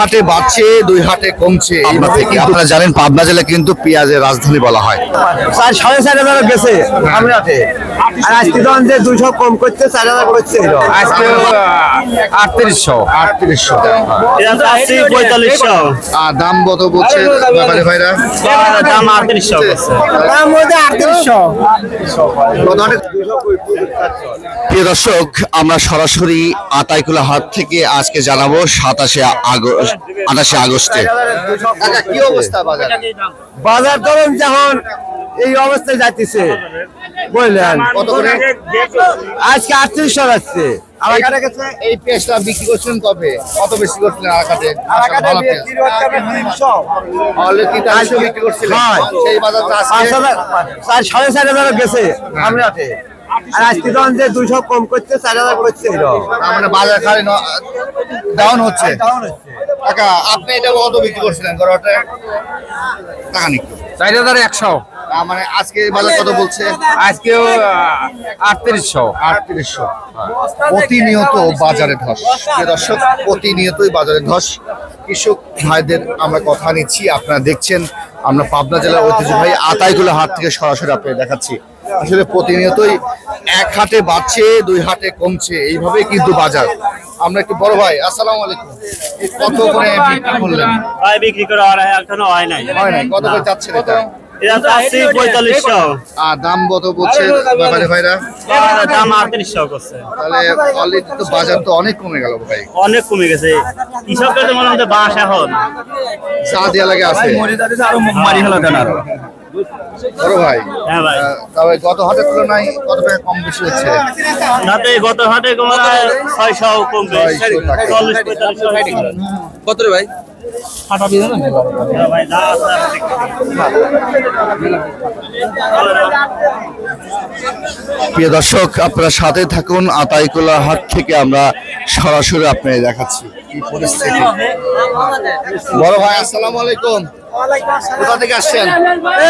হাটে বাড়ছে দুই হাটে কমছে। থেকে। আপনারা জানেন পাবনা জেলা কিন্তু পেঁয়াজের রাজধানী বলা হয়। চার সাড়ে চার হাজার গেছে আমরাতে আর আজকে যখন যে দুশো কম করছে চার হাজার করছে আজকে আটত্রিশশো। আটত্রিশশো। পঁয়তাল্লিশশো। দাম কত বলছে ব্যাপারী ভাইরা? দাম আটত্রিশশো করছে তার আটত্রিশশো। প্রিয় দর্শক আমরা সরাসরি আতাইকুলা হাট থেকে আজকে জানাব সাতাশে আগস্ট। আঠাশে আগস্টে। কি অবস্থা বাজার? বাজার ধরুন যখন এই অবস্থায় যাইতেছে বুঝলেন? আজকে আটত্রিশশো যাচ্ছে। আমার এই পেঁয়াজটা বিক্রি করছেন কবে? কত বেশি করছিলেন আরাকাতে? অলরেডি তিনশো। বিক্রি করছিলেন? সেই বাজারটা পাঁচ আজকে হাজার চার সাড়ে চার হাজার গেছে আমরাতে আর আজকে যখন যে দুশো কম করছে চার হাজার করছে মানে বাজার খালি ডাউন হচ্ছে। কাকা আপনি এটা কত বিক্রি করছিলেন? গরুটা টাকা নিকো। চার হাজার একশো। মানে আজকে বাজার কত বলছে? আজকেও আটত্রিশশো। আটত্রিশশো। প্রতিনিয়ত বাজারে ধস। দর্শক প্রতিনিয়তই বাজারে ধস। কৃষক ভাইদের আমরা কথা নিচ্ছি আপনারা দেখছেন। আমরা পাবনা জেলার ঐতিহ্যবাহী আতাইগুলো হাত থেকে সরাসরি আপনাকে দেখাচ্ছি। আসলে প্রতিনিয়তই এক হাটে বাড়ছে দুই হাটে কমছে। এইভাবেই কিন্তু বাজার। আমরা একটু বড় ভাই আসসালামু আলাইকুম। কত করে বিক্রি করলেন? ভাই বিক্রি করে আর এখনও হয় নাই। হয় না কত করে চাচ্ছেন এটা? এটা তো আর দাম কত বলছে ব্যাপারে ভাইরা? দাম আটত্রিশশো করছে। তাহলে অলরেডি তো বাজার তো অনেক কমে গেল ভাই। অনেক কমে গেছে। কৃষকদের মনে হচ্ছে বাস এখন। চা লাগে আছে। মারি হলো আরও। বড় ভাই। হ্যাঁ ভাই। তবে গত হাটের তুলনায় কত টাকা কম বেশি হচ্ছে? রাতে গত হাটে ছয়শো চল্লিশ পঁয়তাল্লিশ কত রে ভাই? ভাই দাম প্রিয় দর্শক আপনারা সাথে থাকুন। আতাইকুলা হাট থেকে আমরা সরাসরি আপনাদের দেখাচ্ছি। কি পরিস্থিতি? বড় ভাই আসসালামু আলাইকুম। কোথা থেকে আসছেন?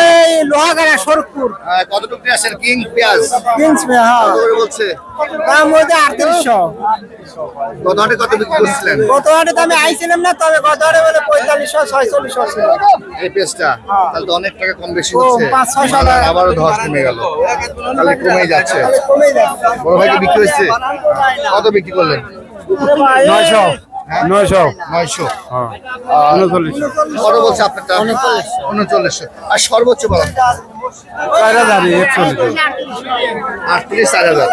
এই লোহাগাড়া সরকুর কতটুকু আসছেন? কিং পেঁয়াজ। কিনছে হ্যাঁ। কত বলছে? আটত্রিশশো। হাটে বিক্রি করছিলেন? গত হাটে তো আমি আইছিলাম না তবে গত হাটে বলে পঁয়তাল্লিশশো ছয়চল্লিশশো ছিল। এই পেঁয়াজটা তাহলে তো অনেক টাকা কম বেশি হচ্ছে। পাঁচ, ছয়শো বাজার টাকা। আবারও ধস কমে গেল। তাহলে কমেই যাচ্ছে। তাহলে যাচ্ছে। বড় ভাইকে বিক্রি হয়েছে? কত বিক্রি করলেন? নয়শো। নয়শো। নয়শো। কত বলছে আপনারটা? উনচল্লিশশো আর সর্বোচ্চ বলেন। চার হাজার একচল্লিশ। আটত্রিশ চার হাজার।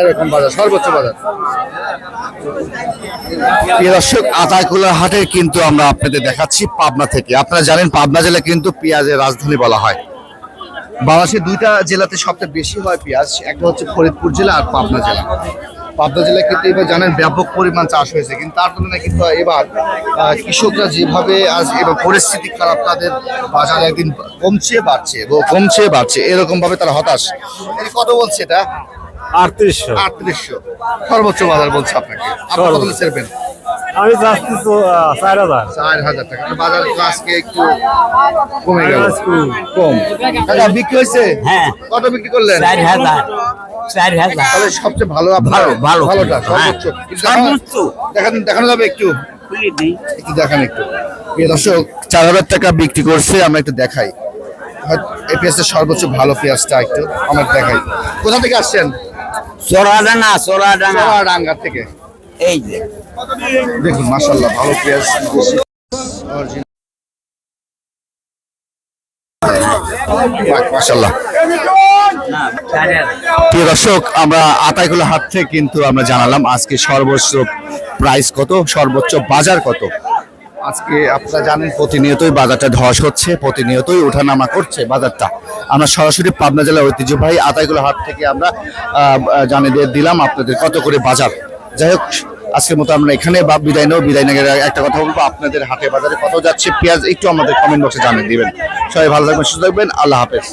এরকম বাজার সর্বোচ্চ বাজার। দর্শক আতাইকুলার হাটে কিন্তু আমরা আপনাদের দেখাচ্ছি পাবনা থেকে। আপনারা জানেন পাবনা জেলা কিন্তু পেঁয়াজের রাজধানী বলা হয়। বাংলাদেশের দুইটা জেলাতে সবচেয়ে বেশি হয় পেঁয়াজ। একটা হচ্ছে ফরিদপুর জেলা আর পাবনা জেলা। পাবনা জেলায় কিন্তু এবার জানেন ব্যাপক পরিমাণ চাষ হয়েছে। কিন্তু তার তুলনায় কিন্তু এবার কৃষকরা যেভাবে আজ এবার পরিস্থিতি খারাপ তাদের বাজার একদিন কমছে বাড়ছে কমছে বাড়ছে। এরকমভাবে তারা হতাশ। কত বলছে এটা? আটত্রিশশো। আটত্রিশশো। সর্বোচ্চ বাজার বলছে আপনাকে। আপনি কত ছেড়বেন? আমি যাচ্ছি তো চার হাজার। চার হাজার টাকা। বাজার তো আজকে একটু কমে গেল। কম। কাকা বিক্রি হয়েছে? হ্যাঁ। কত বিক্রি করলেন? চার হাজার। চার হাজার। তাহলে সবচেয়ে ভালো ভালো, ভালো। ভালোটা হ্যাঁ। সর্বোচ্চ। দেখানো- যাবে একটু? একটু দেখান একটু। দর্শক চার হাজার টাকা বিক্রি করছে আমরা একটু দেখাই। এই পেঁয়াজটা সর্বোচ্চ ভালো পেঁয়াজটা একটু আমরা দেখাই। কোথা থেকে আসছেন? চোরাডাঙ্গা চোরাডাঙ্গা। ডাঙ্গা থেকে। এই যে। দেখুন মাশাল্লাহ ভালো পেঁয়াজ প্রিয় দর্শক, আমরা আতাইকুলা হাট থেকে কিন্তু আমরা জানালাম আজকে সর্বোচ্চ প্রাইস কত, সর্বোচ্চ বাজার কত। আজকে আপনারা জানেন, প্রতিনিয়তই বাজারটা ধস হচ্ছে, প্রতিনিয়তই ওঠানামা করছে বাজারটা। আমরা সরাসরি পাবনা জেলার ঐতিহ্যবাহী আতাইকুলা হাট থেকে আমরা জানিয়ে দিলাম আপনাদের কত করে বাজার। যাই হোক আজকের মতো আমরা এখানে বা বিদায় নেব। বিদায় নেওয়ার একটা কথা বলব, আপনাদের হাটে বাজারে কত যাচ্ছে পেঁয়াজ একটু আমাদের কমেন্ট বক্সে জানিয়ে দিবেন। সবাই ভালো থাকবেন, সুস্থ থাকবেন, আল্লাহ হাফেজ।